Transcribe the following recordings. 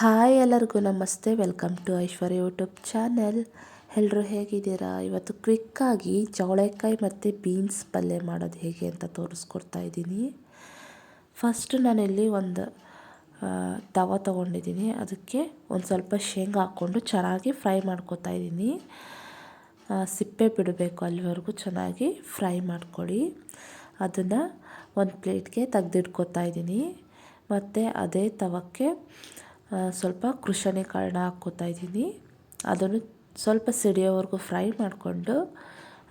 Hi ಎಲ್ಲರಿಗೂ ನಮಸ್ತೆ, welcome to Aishwarya YouTube channel. ಎಲ್ಲರೂ ಹೇಗಿದ್ದೀರಾ? ಇವತ್ತು ಕ್ವಿಕ್ಕಾಗಿ ಚವಳೆಕಾಯಿ ಮತ್ತು ಬೀನ್ಸ್ ಪಲ್ಯ ಮಾಡೋದು ಹೇಗೆ ಅಂತ ತೋರಿಸ್ಕೊಡ್ತಾ ಇದ್ದೀನಿ. ಫಸ್ಟ್ ನಾನಿಲ್ಲಿ ಒಂದು ತವ ತೊಗೊಂಡಿದ್ದೀನಿ. ಅದಕ್ಕೆ ಒಂದು ಸ್ವಲ್ಪ ಶೇಂಗಾ ಹಾಕ್ಕೊಂಡು ಚೆನ್ನಾಗಿ ಫ್ರೈ ಮಾಡ್ಕೊತಾ ಇದ್ದೀನಿ. ಸಿಪ್ಪೆ ಬಿಡಬೇಕು ಅಲ್ಲಿವರೆಗೂ ಚೆನ್ನಾಗಿ ಫ್ರೈ ಮಾಡ್ಕೊಳ್ಳಿ. ಅದನ್ನು ಒಂದು ಪ್ಲೇಟ್ಗೆ ತೆಗೆದಿಟ್ಕೋತಾ ಇದ್ದೀನಿ. ಮತ್ತು ಅದೇ ತವಕ್ಕೆ ಸ್ವಲ್ಪ ಕೃಷಣೆ ಕಾಳನ್ನ ಹಾಕ್ಕೋತಾ ಇದ್ದೀನಿ. ಅದನ್ನು ಸ್ವಲ್ಪ ಸಿಡಿಯೋವರೆಗೂ ಫ್ರೈ ಮಾಡಿಕೊಂಡು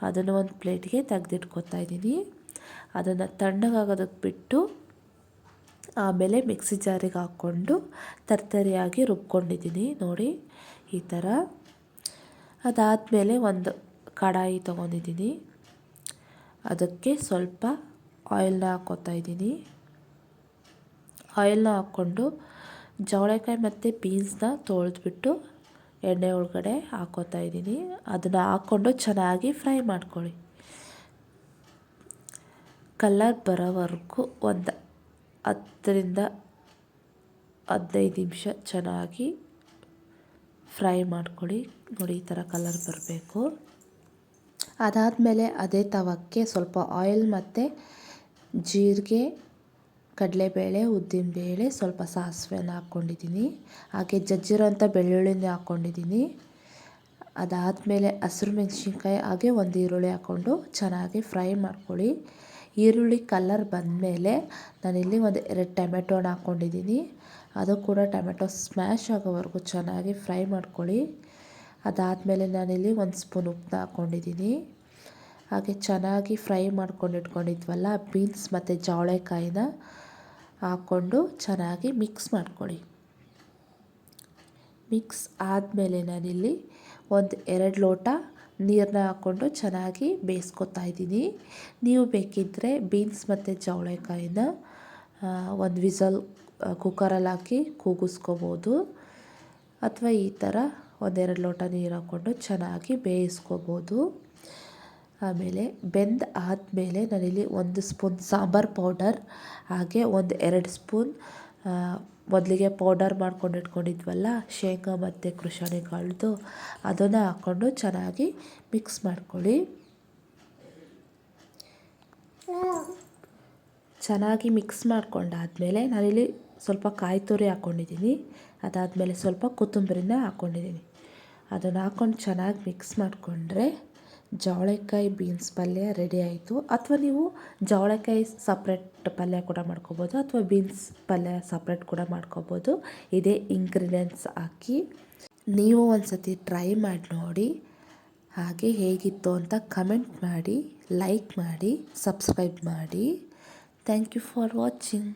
ಅದನ್ನು ಒಂದು ಪ್ಲೇಟ್ಗೆ ತೆಗೆದಿಟ್ಕೋತಾ ಇದ್ದೀನಿ. ಅದನ್ನು ತಣ್ಣಗಾಗೋದಕ್ಕೆ ಬಿಟ್ಟು ಆಮೇಲೆ ಮಿಕ್ಸಿ ಜಾರಿಗೆ ಹಾಕ್ಕೊಂಡು ತರ್ತರಿಯಾಗಿ ರುಬ್ಕೊಂಡಿದ್ದೀನಿ. ನೋಡಿ, ಈ ಥರ. ಅದಾದಮೇಲೆ ಒಂದು ಕಡಾಯಿ ತೊಗೊಂಡಿದ್ದೀನಿ. ಅದಕ್ಕೆ ಸ್ವಲ್ಪ ಆಯಿಲ್ನ ಹಾಕ್ಕೋತಾ ಇದ್ದೀನಿ. ಆಯಿಲ್ನ ಹಾಕ್ಕೊಂಡು ಜವಳೆಕಾಯಿ ಮತ್ತು ಬೀನ್ಸ್ನ ತೊಳೆದ್ಬಿಟ್ಟು ಎಣ್ಣೆ ಒಳಗಡೆ ಹಾಕೋತಾ ಇದ್ದೀನಿ. ಅದನ್ನು ಹಾಕ್ಕೊಂಡು ಚೆನ್ನಾಗಿ ಫ್ರೈ ಮಾಡ್ಕೊಳ್ಳಿ. ಕಲ್ಲರ್ ಬರೋವರೆಗೂ ಒಂದು ಹತ್ತರಿಂದ ಹದಿನೈದು ನಿಮಿಷ ಚೆನ್ನಾಗಿ ಫ್ರೈ ಮಾಡ್ಕೊಳ್ಳಿ. ನೋಡಿ, ಈ ಥರ ಕಲರ್ ಬರಬೇಕು. ಅದಾದಮೇಲೆ ಅದೇ ತವಕ್ಕೆ ಸ್ವಲ್ಪ ಆಯಿಲ್ ಮತ್ತು ಜೀರಿಗೆ ಕಡಲೆಬೇಳೆ, ಉದ್ದಿನಬೇಳೆ ಸ್ವಲ್ಪ ಸಾಸಿವೆನ ಹಾಕ್ಕೊಂಡಿದ್ದೀನಿ. ಹಾಗೆ ಜಜ್ಜಿರೋಂಥ ಬೆಳ್ಳುಳ್ಳಿನ ಹಾಕ್ಕೊಂಡಿದ್ದೀನಿ. ಅದಾದಮೇಲೆ ಹಸಿರು ಮೆಣಸಿನ್ಕಾಯಿ ಹಾಗೆ ಒಂದು ಈರುಳ್ಳಿ ಹಾಕ್ಕೊಂಡು ಚೆನ್ನಾಗಿ ಫ್ರೈ ಮಾಡ್ಕೊಳ್ಳಿ. ಈರುಳ್ಳಿ ಕಲರ್ ಬಂದಮೇಲೆ ನಾನಿಲ್ಲಿ ಒಂದು ಎರಡು ಟೊಮೆಟೋನ ಹಾಕ್ಕೊಂಡಿದ್ದೀನಿ. ಅದು ಕೂಡ ಟೊಮೆಟೊ ಸ್ಮ್ಯಾಶ್ ಆಗೋವರೆಗೂ ಚೆನ್ನಾಗಿ ಫ್ರೈ ಮಾಡ್ಕೊಳ್ಳಿ. ಅದಾದಮೇಲೆ ನಾನಿಲ್ಲಿ ಒಂದು ಸ್ಪೂನ್ ಉಪ್ಪನ್ನ ಹಾಕ್ಕೊಂಡಿದ್ದೀನಿ. ಹಾಗೆ ಚೆನ್ನಾಗಿ ಫ್ರೈ ಮಾಡ್ಕೊಂಡು ಇಟ್ಕೊಂಡಿದ್ವಲ್ಲ, ಬೀನ್ಸ್ ಮತ್ತು ಜವಳೆಕಾಯಿನ ಹಾಕ್ಕೊಂಡು ಚೆನ್ನಾಗಿ ಮಿಕ್ಸ್ ಮಾಡ್ಕೊಳ್ಳಿ. ಮಿಕ್ಸ್ ಆದಮೇಲೆ ನಾನಿಲ್ಲಿ ಒಂದು ಎರಡು ಲೋಟ ನೀರನ್ನ ಹಾಕ್ಕೊಂಡು ಚೆನ್ನಾಗಿ ಬೇಯಿಸ್ಕೊತಾ ಇದ್ದೀನಿ. ನೀವು ಬೇಕಿದ್ದರೆ ಬೀನ್ಸ್ ಮತ್ತು ಜವಳೆಕಾಯಿನ ಒಂದು ವಿಸಲ್ ಕುಕ್ಕರಲ್ಲಿ ಹಾಕಿ ಕೂಗಿಸ್ಕೋಬೋದು. ಅಥವಾ ಈ ಥರ ಒಂದೆರಡು ಲೋಟ ನೀರು ಹಾಕ್ಕೊಂಡು ಚೆನ್ನಾಗಿ ಬೇಯಿಸ್ಕೋಬೋದು. ಆಮೇಲೆ ಬೆಂದ ಆದಮೇಲೆ ನಾನಿಲ್ಲಿ ಒಂದು ಸ್ಪೂನ್ ಸಾಂಬಾರು ಪೌಡರ್, ಹಾಗೆ ಒಂದು ಎರಡು ಸ್ಪೂನ್ ಮೊದಲಿಗೆ ಪೌಡರ್ ಮಾಡ್ಕೊಂಡು ಇಟ್ಕೊಂಡಿದ್ವಲ್ಲ, ಶೇಂಗಾ ಮತ್ತು ಕೃಷಣೆ ಕಾಳ್ದು, ಅದನ್ನು ಹಾಕ್ಕೊಂಡು ಚೆನ್ನಾಗಿ ಮಿಕ್ಸ್ ಮಾಡ್ಕೊಳ್ಳಿ. ಚೆನ್ನಾಗಿ ಮಿಕ್ಸ್ ಮಾಡ್ಕೊಂಡಾದಮೇಲೆ ನಾನಿಲ್ಲಿ ಸ್ವಲ್ಪ ಕಾಯಿ ತುರಿ ಹಾಕ್ಕೊಂಡಿದ್ದೀನಿ ಅದಾದಮೇಲೆ ಸ್ವಲ್ಪ ಕೊತ್ತಂಬರಿನ ಹಾಕ್ಕೊಂಡಿದ್ದೀನಿ ಅದನ್ನು ಹಾಕ್ಕೊಂಡು ಚೆನ್ನಾಗಿ ಮಿಕ್ಸ್ ಮಾಡಿಕೊಂಡ್ರೆ ಜವಳೆಕಾಯಿ ಬೀನ್ಸ್ ಪಲ್ಯ ರೆಡಿ ಆಯಿತು. ಅಥವಾ ನೀವು ಜವಳೆಕಾಯಿ ಸಪ್ರೇಟ್ ಪಲ್ಯ ಕೂಡ ಮಾಡ್ಕೋಬೋದು, ಅಥವಾ ಬೀನ್ಸ್ ಪಲ್ಯ ಸಪ್ರೇಟ್ ಕೂಡ ಮಾಡ್ಕೋಬೋದು. ಇದೇ ಇಂಗ್ರೀಡಿಯೆಂಟ್ಸ್ ಹಾಕಿ ನೀವು ಒಂದು ಸತಿ ಟ್ರೈ ಮಾಡಿ ನೋಡಿ ಹಾಗೆ ಹೇಗಿತ್ತು ಅಂತ ಕಮೆಂಟ್ ಮಾಡಿ ಲೈಕ್ ಮಾಡಿ ಸಬ್ಸ್ಕ್ರೈಬ್ ಮಾಡಿ. Thank you for watching